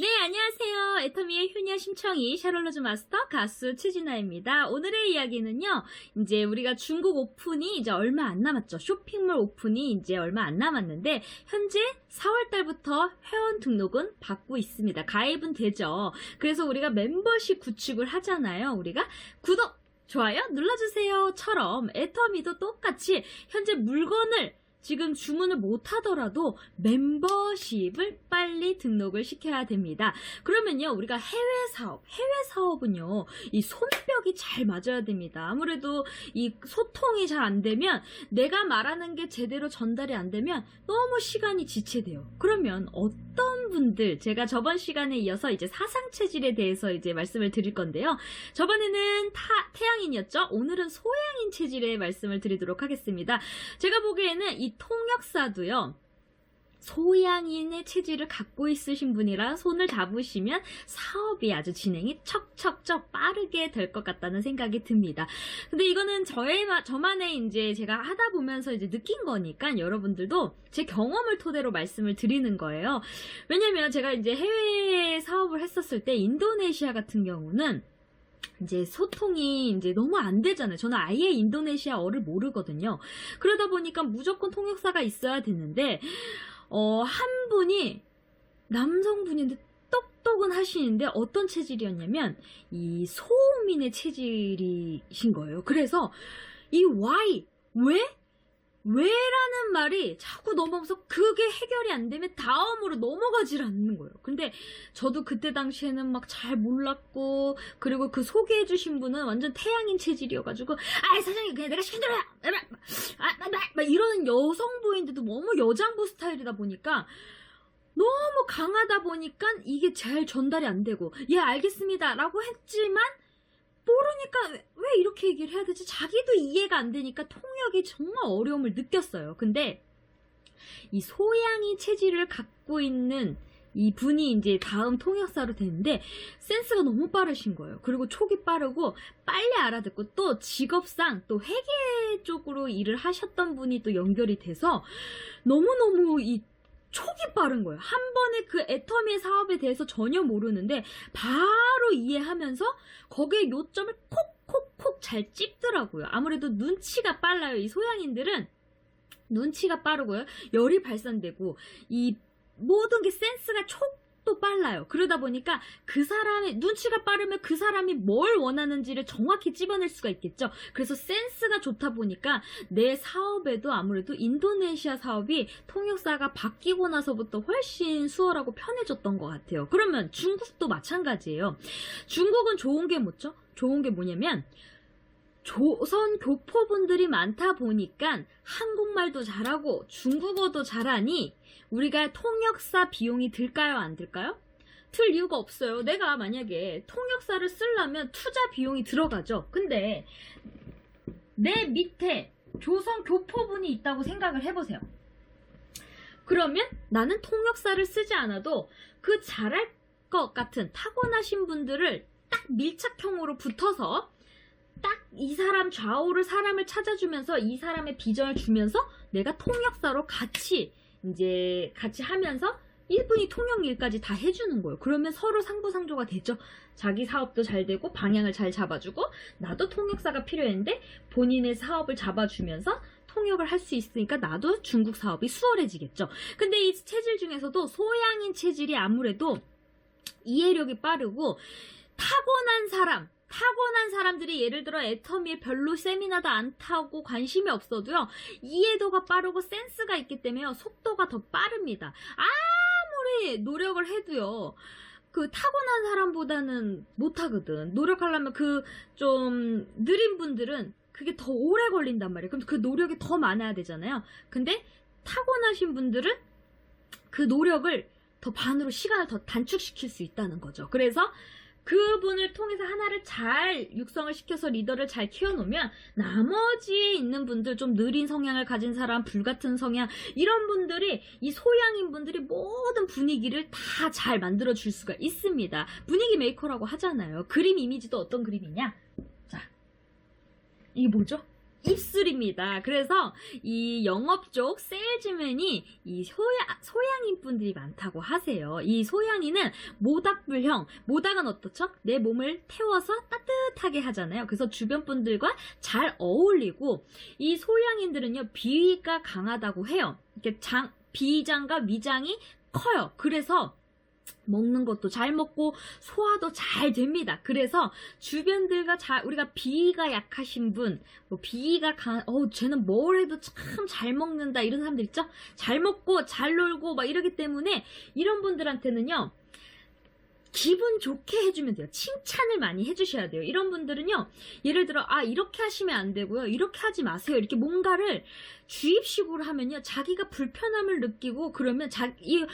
네, 안녕하세요. 애터미의 효녀 심청이 샤롤로즈 마스터 가수 최진아입니다. 오늘의 이야기는요, 이제 우리가 중국 오픈이 이제 얼마 안 남았죠. 쇼핑몰 오픈이 이제 얼마 안 남았는데, 현재 4월 달부터 회원 등록은 받고 있습니다. 가입은 되죠. 그래서 우리가 멤버십 구축을 하잖아요. 우리가 구독! 좋아요 눌러주세요.처럼 애터미도 똑같이 현재 물건을 지금 주문을 못 하더라도 멤버십을 빨리 등록을 시켜야 됩니다. 그러면요, 우리가 해외 사업, 해외 사업은요, 이 손뼉이 잘 맞아야 됩니다. 아무래도 이 소통이 잘 안 되면 내가 말하는 게 제대로 전달이 안 되면 너무 시간이 지체돼요. 그러면 어떤 분들, 제가 저번 시간에 이어서 이제 사상 체질에 대해서 이제 말씀을 드릴 건데요. 저번에는 타, 태양인이었죠? 오늘은 소양인 체질의 말씀을 드리도록 하겠습니다. 제가 보기에는 이 통역사도요. 소양인의 체질을 갖고 있으신 분이라 손을 잡으시면 사업이 아주 진행이 척척척 빠르게 될 것 같다는 생각이 듭니다. 근데 이거는 저의, 저만의 이제 제가 하다 보면서 이제 느낀 거니까 여러분들도 제 경험을 토대로 말씀을 드리는 거예요. 왜냐면 제가 이제 해외 사업을 했었을 때 인도네시아 같은 경우는 이제 소통이 이제 너무 안 되잖아요. 저는 아예 인도네시아어를 모르거든요. 그러다 보니까 무조건 통역사가 있어야 되는데, 어, 한 분이 남성분인데 똑똑은 하시는데 어떤 체질이었냐면, 이 소음인의 체질이신 거예요. 그래서 이 why, 왜? 왜라는 말이 자꾸 넘어가서 그게 해결이 안 되면 다음으로 넘어가질 않는 거예요. 근데 저도 그때 당시에는 막 잘 몰랐고 그리고 그 소개해 주신 분은 완전 태양인 체질이어가지고 아 사장님 그냥 내가 시킨 대로 해! 아, 이런 여성부인데도 너무 여장부 스타일이다 보니까 너무 강하다 보니까 이게 잘 전달이 안 되고 예 알겠습니다 라고 했지만 모르니까 왜, 왜 이렇게 얘기를 해야 되지? 자기도 이해가 안 되니까 통역이 정말 어려움을 느꼈어요. 근데 이 소양이 체질을 갖고 있는 이 분이 이제 다음 통역사로 되는데 센스가 너무 빠르신 거예요. 그리고 촉이 빠르고 빨리 알아듣고 또 직업상 또 회계 쪽으로 일을 하셨던 분이 또 연결이 돼서 너무너무 이 촉이 빠른 거예요. 한 번에 그 애터미 사업에 대해서 전혀 모르는데 바로 이해하면서 거기에 요점을 콕 콕콕 잘 찝더라고요. 아무래도 눈치가 빨라요. 이 소양인들은 눈치가 빠르고요. 열이 발산되고 이 모든 게 센스가 촉도 빨라요. 그러다 보니까 그 사람의 눈치가 빠르면 그 사람이 뭘 원하는지를 정확히 찝어낼 수가 있겠죠. 그래서 센스가 좋다 보니까 내 사업에도 아무래도 인도네시아 사업이 통역사가 바뀌고 나서부터 훨씬 수월하고 편해졌던 것 같아요. 그러면 중국도 마찬가지예요. 중국은 좋은 게 뭐죠? 좋은 게 뭐냐면 조선 교포분들이 많다 보니까 한국말도 잘하고 중국어도 잘하니 우리가 통역사 비용이 들까요? 안 들까요? 들 이유가 없어요. 내가 만약에 통역사를 쓰려면 투자 비용이 들어가죠. 근데 내 밑에 조선 교포분이 있다고 생각을 해보세요. 그러면 나는 통역사를 쓰지 않아도 그 잘할 것 같은 타고나신 분들을 딱 밀착형으로 붙어서 딱 이 사람 좌우를 사람을 찾아주면서 이 사람의 비전을 주면서 내가 통역사로 같이 이제 같이 하면서 이분이 통역 일까지 다 해주는 거예요. 그러면 서로 상부상조가 되죠. 자기 사업도 잘 되고 방향을 잘 잡아주고 나도 통역사가 필요했는데 본인의 사업을 잡아주면서 통역을 할 수 있으니까 나도 중국 사업이 수월해지겠죠. 근데 이 체질 중에서도 소양인 체질이 아무래도 이해력이 빠르고 타고난 사람 타고난 사람들이 예를 들어 애터미에 별로 세미나도 안 타고 관심이 없어도요 이해도가 빠르고 센스가 있기 때문에 속도가 더 빠릅니다. 아무리 노력을 해도요 그 타고난 사람보다는 못하거든. 노력하려면 그 좀 느린 분들은 그게 더 오래 걸린단 말이에요. 그럼 그 노력이 더 많아야 되잖아요. 근데 타고나신 분들은 그 노력을 더 반으로 시간을 더 단축시킬 수 있다는 거죠. 그래서 그분을 통해서 하나를 잘 육성을 시켜서 리더를 잘 키워놓으면 나머지에 있는 분들 좀 느린 성향을 가진 사람, 불같은 성향 이런 분들이 이 소양인 분들이 모든 분위기를 다 잘 만들어 줄 수가 있습니다. 분위기 메이커라고 하잖아요. 그림 이미지도 어떤 그림이냐? 자, 이게 뭐죠? 입술입니다. 그래서 이 영업 쪽 세일즈맨이 이 소야, 소양인 분들이 많다고 하세요. 이 소양인은 모닥불형, 모닥은 어떻죠? 내 몸을 태워서 따뜻하게 하잖아요. 그래서 주변 분들과 잘 어울리고 이 소양인들은요 비위가 강하다고 해요. 이렇게 장 비장과 위장이 커요. 그래서 먹는 것도 잘 먹고 소화도 잘 됩니다. 그래서 주변들과 잘 우리가 비위가 약하신 분, 뭐 비위가 강, 어 쟤는 뭘 해도 참 잘 먹는다 이런 사람들 있죠? 잘 먹고 잘 놀고 막 이러기 때문에 이런 분들한테는요. 기분 좋게 해주면 돼요. 칭찬을 많이 해주셔야 돼요. 이런 분들은요, 예를 들어, 아, 이렇게 하시면 안 되고요. 이렇게 하지 마세요. 이렇게 뭔가를 주입식으로 하면요, 자기가 불편함을 느끼고, 그러면 자기,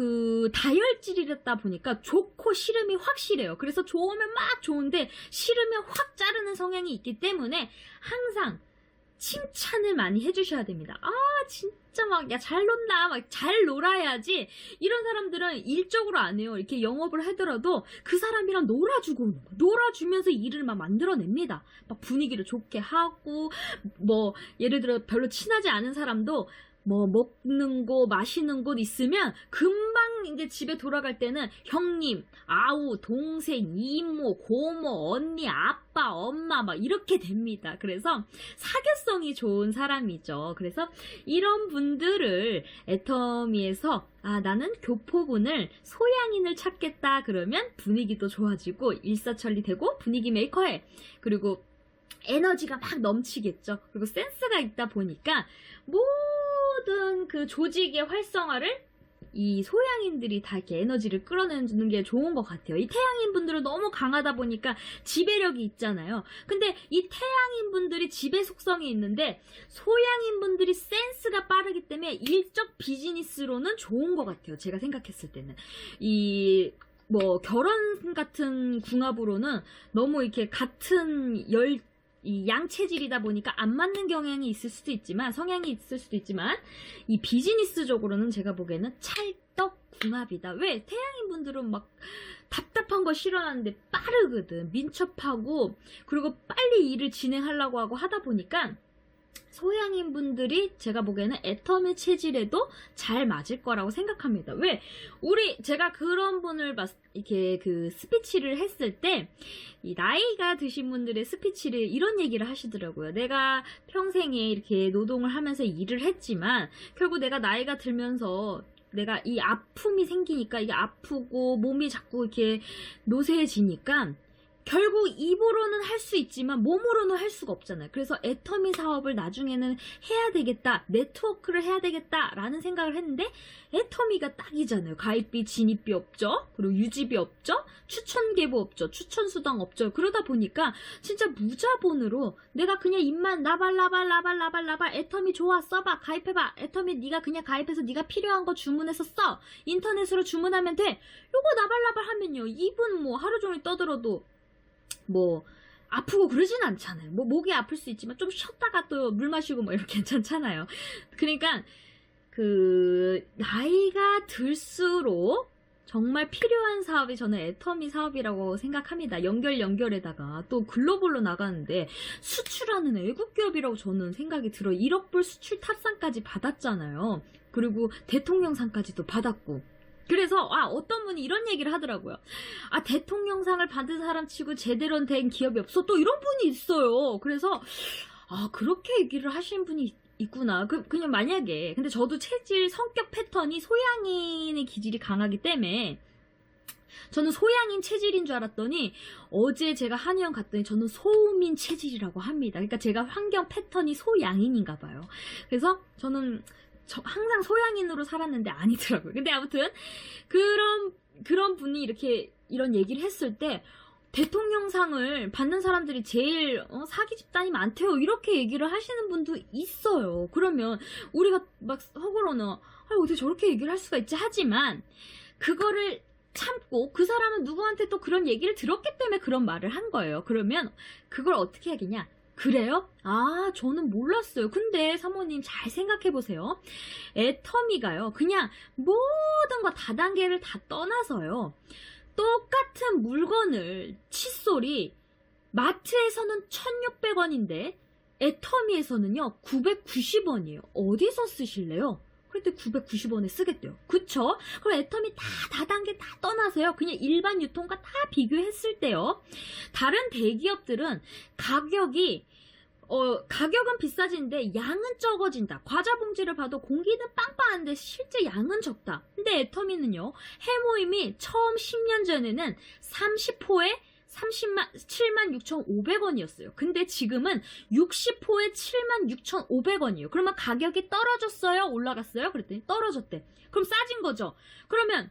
그, 다혈질이랬다 보니까 좋고 싫음이 확실해요. 그래서 좋으면 막 좋은데, 싫으면 확 자르는 성향이 있기 때문에, 항상 칭찬을 많이 해주셔야 됩니다. 아, 진짜 막, 야, 잘 논다. 막, 잘 놀아야지. 이런 사람들은 일적으로 안 해요. 이렇게 영업을 하더라도 그 사람이랑 놀아주고. 놀아주면서 일을 막 만들어냅니다. 막 분위기를 좋게 하고, 뭐, 예를 들어 별로 친하지 않은 사람도 뭐 먹는 곳, 마시는 곳 있으면 금방 이제 집에 돌아갈 때는 형님, 아우, 동생, 이모, 고모, 언니, 아빠, 엄마 막 이렇게 됩니다. 그래서 사교성이 좋은 사람이죠. 그래서 이런 분들을 애터미에서 아 나는 교포분을 소양인을 찾겠다 그러면 분위기도 좋아지고 일사천리 되고 분위기 메이커해. 그리고 에너지가 막 넘치겠죠. 그리고 센스가 있다 보니까 모든 그 조직의 활성화를 이 소양인들이 다 이렇게 에너지를 끌어내는 게 좋은 것 같아요. 이 태양인 분들은 너무 강하다 보니까 지배력이 있잖아요. 근데 이 태양인 분들이 지배 속성이 있는데 소양인 분들이 센스가 빠르기 때문에 일적 비즈니스로는 좋은 것 같아요. 제가 생각했을 때는. 이 뭐 결혼 같은 궁합으로는 너무 이렇게 같은 열 이 양체질이다 보니까 안 맞는 경향이 있을 수도 있지만 성향이 있을 수도 있지만 이 비즈니스적으로는 제가 보기에는 찰떡 궁합이다. 왜 태양인 분들은 막 답답한 거 싫어하는데 빠르거든. 민첩하고 그리고 빨리 일을 진행하려고 하고 하다 보니까 소양인 분들이 제가 보기에는 애터미 체질에도 잘 맞을 거라고 생각합니다. 왜? 우리 제가 그런 분을 봤 이렇게 그 스피치를 했을 때 이 나이가 드신 분들의 스피치를 이런 얘기를 하시더라고요. 내가 평생에 이렇게 노동을 하면서 일을 했지만 결국 내가 나이가 들면서 내가 이 아픔이 생기니까 이게 아프고 몸이 자꾸 이렇게 노쇠해지니까 결국 입으로는 할 수 있지만 몸으로는 할 수가 없잖아요. 그래서 애터미 사업을 나중에는 해야 되겠다, 네트워크를 해야 되겠다라는 생각을 했는데 애터미가 딱이잖아요. 가입비, 진입비 없죠? 그리고 유지비 없죠? 추천 계보 없죠? 추천 수당 없죠? 그러다 보니까 진짜 무자본으로 내가 그냥 입만 라발 라발 라발 라발 라발 애터미 좋아 써봐 가입해봐 애터미 네가 그냥 가입해서 네가 필요한 거 주문해서 써 인터넷으로 주문하면 돼 요거 라발 라발 하면요 입은 뭐 하루 종일 떠들어도 뭐 아프고 그러진 않잖아요. 뭐 목이 아플 수 있지만 좀 쉬었다가 또 물 마시고 뭐 이렇게 괜찮잖아요. 그러니까 그 나이가 들수록 정말 필요한 사업이 저는 애터미 사업이라고 생각합니다. 연결 연결에다가 또 글로벌로 나가는데 수출하는 외국 기업이라고 저는 생각이 들어. 1억 불 수출 탑상까지 받았잖아요. 그리고 대통령상까지도 받았고. 그래서 아 어떤 분이 이런 얘기를 하더라고요. 아 대통령상을 받은 사람 치고 제대로 된 기업이 없어. 또 이런 분이 있어요. 그래서 아 그렇게 얘기를 하시는 분이 있- 있구나. 그 그냥 만약에 근데 저도 체질 성격 패턴이 소양인의 기질이 강하기 때문에 저는 소양인 체질인 줄 알았더니 어제 제가 한의원 갔더니 저는 소음인 체질이라고 합니다. 그러니까 제가 환경 패턴이 소양인인가 봐요. 그래서 저는 저- 항상 소양인으로 살았는데 아니더라고요. 근데 아무튼 그런 그런 분이 이렇게 이런 얘기를 했을 때 대통령상을 받는 사람들이 제일 어, 사기 집단이 많대요. 이렇게 얘기를 하시는 분도 있어요. 그러면 우리가 막 속으로는 아, 어떻게 저렇게 얘기를 할 수가 있지 하지만 그거를 참고 그 사람은 누구한테 또 그런 얘기를 들었기 때문에 그런 말을 한 거예요. 그러면 그걸 어떻게 하겠냐? 그래요? 아, 저는 몰랐어요. 근데 사모님 잘 생각해 보세요. 애터미가요. 그냥 모든 거 다단계를 다 떠나서요. 똑같은 물건을 칫솔이 마트에서는 1,600원인데 애터미에서는요 990원이에요. 어디서 쓰실래요? 그랬더니 990원에 쓰겠대요. 그쵸? 그럼 애터미 다 다단계 다 떠나서요. 그냥 일반 유통과 다 비교했을 때요. 다른 대기업들은 가격이 어, 가격은 비싸진데 양은 적어진다. 과자 봉지를 봐도 공기는 빵빵한데 실제 양은 적다. 근데 애터미는요. 해모임이 처음 10년 전에는 30호에 30만, 76,500원이었어요. 근데 지금은 60호에 76,500원이에요. 그러면 가격이 떨어졌어요? 올라갔어요? 그랬더니 떨어졌대. 그럼 싸진 거죠. 그러면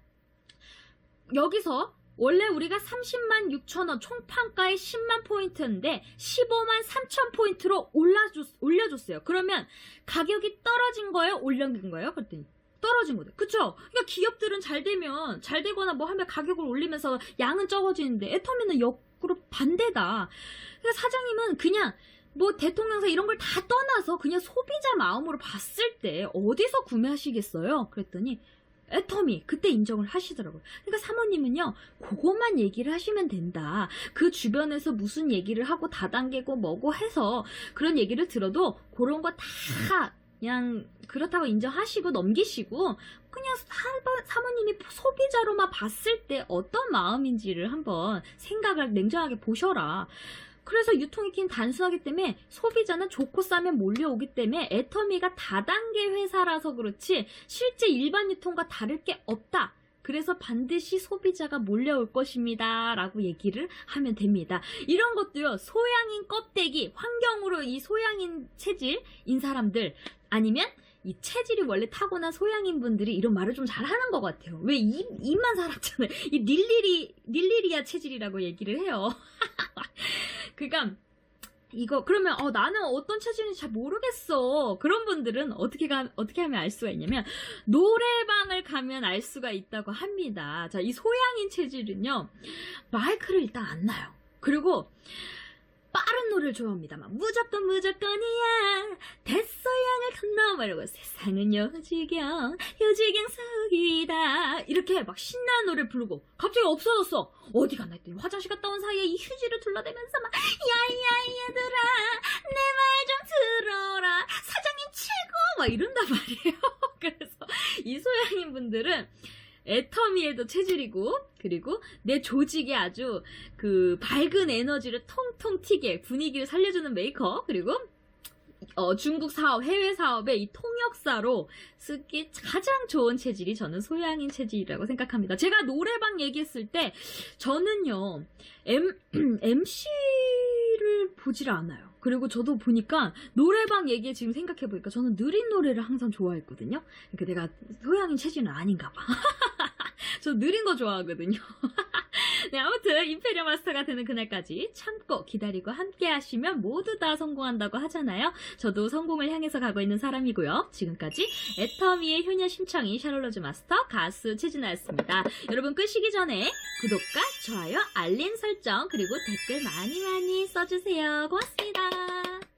여기서 원래 우리가 30만 6천원 총판가에 10만 포인트인데 15만 3천 포인트로 올라줬, 올려줬어요. 그러면 가격이 떨어진 거예요? 올려준 거예요? 그랬더니 떨어진 거죠. 그쵸? 그러니까 기업들은 잘 되면 잘 되거나 뭐 하면 가격을 올리면서 양은 적어지는데 애터미는 역으로 반대다. 그러니까 사장님은 그냥 뭐 대통령사 이런 걸 다 떠나서 그냥 소비자 마음으로 봤을 때 어디서 구매하시겠어요? 그랬더니 애터미 그때 인정을 하시더라고요. 그러니까 사모님은요 그것만 얘기를 하시면 된다. 그 주변에서 무슨 얘기를 하고 다단계고 뭐고 해서 그런 얘기를 들어도 그런 거 다 그냥 그렇다고 인정하시고 넘기시고 그냥 사- 사모님이 소비자로만 봤을 때 어떤 마음인지를 한번 생각을 냉정하게 보셔라. 그래서 유통이 긴 단순하기 때문에 소비자는 좋고 싸면 몰려오기 때문에 애터미가 다단계 회사라서 그렇지 실제 일반 유통과 다를 게 없다. 그래서 반드시 소비자가 몰려올 것입니다. 라고 얘기를 하면 됩니다. 이런 것도요, 소양인 껍데기, 환경으로 이 소양인 체질인 사람들, 아니면 이 체질이 원래 타고난 소양인 분들이 이런 말을 좀 잘하는 것 같아요. 왜 입, 입만 살았잖아요. 이 닐리리, 닐리리아 체질이라고 얘기를 해요. 그니까, 이거, 그러면, 어, 나는 어떤 체질인지 잘 모르겠어. 그런 분들은 어떻게 가, 어떻게 하면 알 수가 있냐면, 노래방을 가면 알 수가 있다고 합니다. 자, 이 소양인 체질은요, 마이크를 일단 안 놔요. 그리고, 빠른 노래를 좋아합니다. 막, 무조건 무조건이야. 대서 이러고, 세상은 요지경, 요지경 속이다. 이렇게 막 신나는 노래 부르고, 갑자기 없어졌어. 어디 갔나 했더니 화장실 갔다 온 사이에 이 휴지를 둘러대면서 막, 야야, 얘들아, 내 말 좀 들어라. 사장님 최고! 막 이런단 말이에요. 그래서 이 소양인 분들은 애터미에도 체질이고, 그리고 내 조직에 아주 그 밝은 에너지를 통통 튀게 분위기를 살려주는 메이커, 그리고 어, 중국 사업, 해외 사업에 이 통역사로 쓰기 가장 좋은 체질이 저는 소양인 체질이라고 생각합니다. 제가 노래방 얘기했을 때 저는요, M, MC를 보질 않아요. 그리고 저도 보니까 노래방 얘기에 지금 생각해보니까 저는 느린 노래를 항상 좋아했거든요. 그러니까 내가 소양인 체질은 아닌가 봐. 저 느린 거 좋아하거든요. 네, 아무튼 임페리얼 마스터가 되는 그날까지 참고 기다리고 함께 하시면 모두 다 성공한다고 하잖아요. 저도 성공을 향해서 가고 있는 사람이고요. 지금까지 애터미의 효녀 심청이 샤롤로즈 마스터 가수 최진아였습니다. 여러분 끄시기 전에 구독과 좋아요, 알림 설정 그리고 댓글 많이 많이 써주세요. 고맙습니다.